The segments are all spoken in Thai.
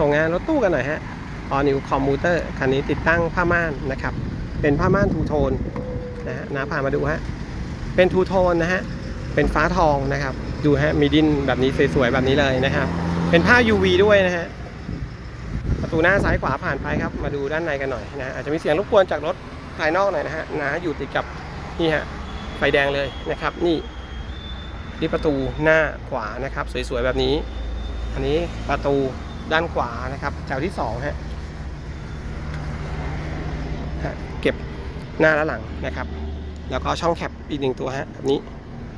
ส่งงานรถตู้กันหน่อยฮะออนิวคอมมูเตอร์คันนี้ติดตั้งผ้าม่านนะครับ เป็นผ้าม่านทูโทนนะฮะนาพามาดูฮะ เป็นทูโทนนะฮะ เป็นฟ้าทองนะครับ ดูฮะ มีดินแบบนี้สวยๆแบบนี้เลยนะครับ เป็นผ้า UV ด้วยนะฮะ ประตูหน้าซ้ายขวาผ่านไปครับ มาดูด้านในกันหน่อยนะฮะอาจจะมีเสียงรบกวนจากรถภายนอกหน่อยนะฮะนาอยู่ติดกับนี่ฮะ ไฟแดงเลยนะครับ นี่ที่ประตูหน้าขวานะครับ สวยๆแบบนี้ อันนี้ประตู ด้านขวานะครับแถวที่สองฮะฮะเก็บหน้าและหลังนะครับ แล้วก็ช่องแคปอีกหนึ่งตัวฮะแบบนี้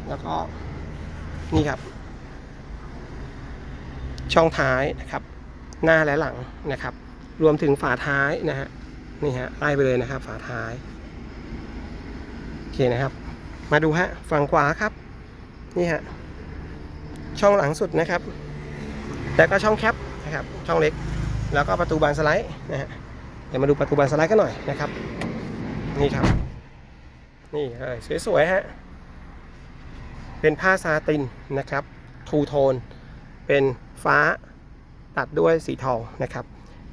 แล้วก็นี่ครับ ช่องท้ายนะครับ หน้าและหลังนะครับ รวมถึงฝาท้ายนะฮะนี่ฮะไล่ไปเลยนะครับ ฝาท้ายโอเคนะครับ มาดูฮะฝั่งขวาครับ นี่ฮะช่องหลังสุดนะครับ แล้วก็ช่องแคป นะครับช่องเล็ก แล้วก็ประตูบานสไลด์นะฮะเดี๋ยวมาดูประตูบานสไลด์กันหน่อยนะครับ นี่ครับ นี่เลยสวยๆฮะเป็นผ้าซาตินนะครับทูโทน เป็นฟ้าตัดด้วยสีทองนะครับ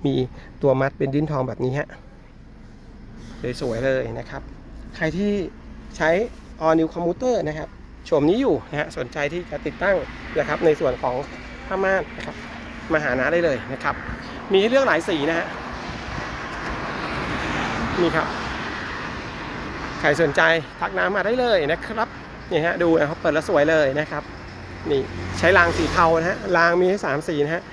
มีตัวมัดเป็นดิ้นทองแบบนี้ฮะสวยๆเลยนะครับ ใครที่ใช้ All New Commuter นะครับโฉมนี้อยู่นะฮะสนใจที่จะติดตั้งนะครับในส่วนของผ้าม่านนะครับ มาหาน้าได้เลยนะครับ มีให้เลือกหลายสีนะฮะนี่ครับ ใครสนใจทักน้ำมาได้เลยนะครับนี่ฮะดูนะครับเปิดแล้วสวยเลยนะครับนี่ใช้รางสีเทานะฮะรางมีให้สามสีนะฮะ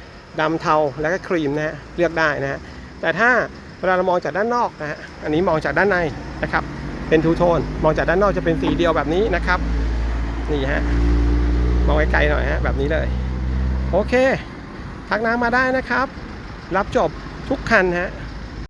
ดำเทาแล้วก็ครีมนะฮะเลือกได้นะฮะแต่ถ้าเวลาเรามองจากด้านนอกนะฮะอันนี้มองจากด้านในนะครับ เป็นทูโทนมองจากด้านนอกจะเป็นสีเดียวแบบนี้นะครับนี่ฮะมองไกลๆหน่อยฮะแบบนี้เลย โอเค ทักน้ำมาได้นะครับ รับจบทุกคันฮะ